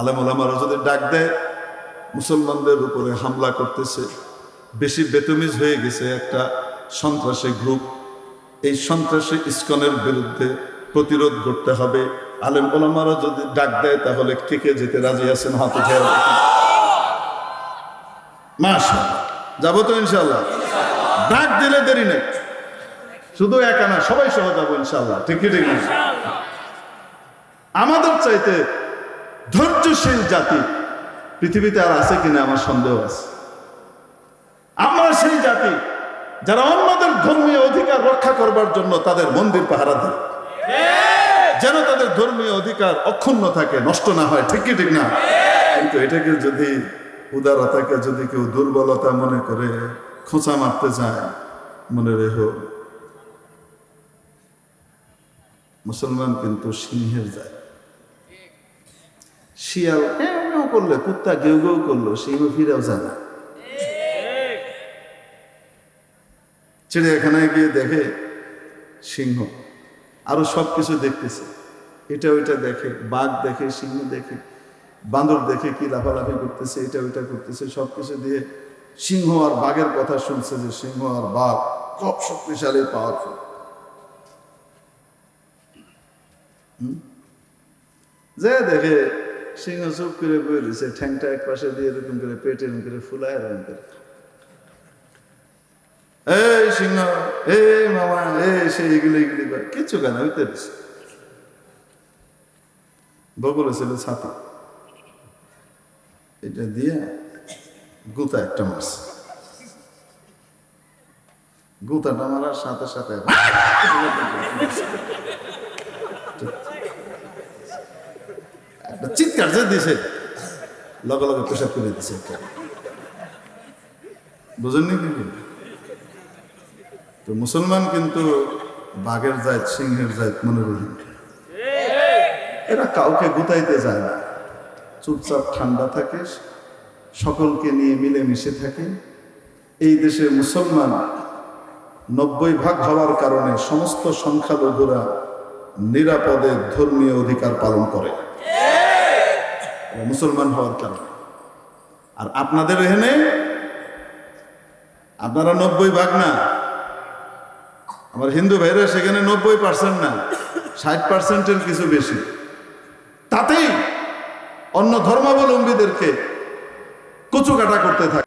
আলেম ওলামারা যদি ডাক দেয় মুসলমানদের উপরে হামলা করতেছে। বেশি বেতমিজ হয়ে গেছে একটা সন্ত্রাসী গ্রুপ। এই সন্ত্রাসী ইস্কনের বিরুদ্ধে প্রতিরোধ করতে হবে। আলেম ওলামারা যদি ডাক দেয় তাহলে কে যেতে রাজি আছেন হাত উঠে মাসা যাব তো ইনশাল্লাহ ডাক দিলে দেরি নেই। শুধু একা না সবাই সহ যাব ইনশাল্লাহ ঠিক ঠিক আমাদের চাইতে ধৈর্যশীল জাতি। পৃথিবীতে আর আছে কিনা আমার সন্দেহ আছে। আমরা সেই জাতি যারা অন্যদের ধর্মীয় অধিকার রক্ষা করবার জন্য তাদের মন্দির পাহারা দেয়। যেন তাদের ধর্মীয় অধিকার অক্ষুণ্ণ থাকে, নষ্ট না হয়, ঠিক কি, ঠিক না? কিন্তু এটাকে যদি উদারতাকে যদি কেউ দুর্বলতা মনে করে, খোঁচা মারতে যায় মনে রেখো মুসলমান কিন্তু সিংহের যায় শিয়াল হ্যাঁ করলে, কুত্তা গেউ গেউ করল সিংহ ফিরেও যায় না। চিড়িয়াখানায় গিয়ে দেখে সিংহ, আরও সব কিছু দেখতেছে। এটা ওইটা দেখে, বাঘ দেখে, সিংহ দেখে বান্দর দেখে কি লাফালাফি করতেছে, এটা ওইটা করতেছে সব কিছু দিয়ে সিংহ আর বাঘের কথা শুনছে যে সিংহ আর বাঘ খুব শক্তিশালী পাওয়ারফুল যে দেখে সিংহ চুপ করে বয়ে দিছে ঠ্যাংটা এক পাশে দিয়ে এরকম করে পেট এরকম করে ফুলায় এরকম করে। এই সিংহ মামা এগুলো এগুলি কেন হইতে ছিল ছাতা। এটা দিয়ে গুতা একটা মারছে। গুতাটা মারার সাথে সাথে চিৎকার যে দিছে। লগে লগে পেশাব করে দিছে। বুঝেননি কি তো মুসলমান কিন্তু বাঘের জাত, সিংহের জাত, মনে রহিম এরা কাউকে গুতাইতে যায় না। চুপচাপ ঠান্ডা থাকে সকলকে নিয়ে মিলেমিশে থাকে। এই দেশে মুসলমান নব্বই ভাগ হওয়ার কারণে সমস্ত সংখ্যালঘুরা নিরাপদে ধর্মীয় অধিকার পালন করে। মুসলমান হওয়ার কারণে। আর আপনাদের এখানে আপনারা নব্বই ভাগ না। আমার হিন্দু ভাইরা সেখানে নব্বই পার্সেন্ট না, ষাট পার্সেন্টের কিছু বেশি। তাতেই অন্য ধর্মাবলম্বীদেরকে কচু কাটা করতে থাকে।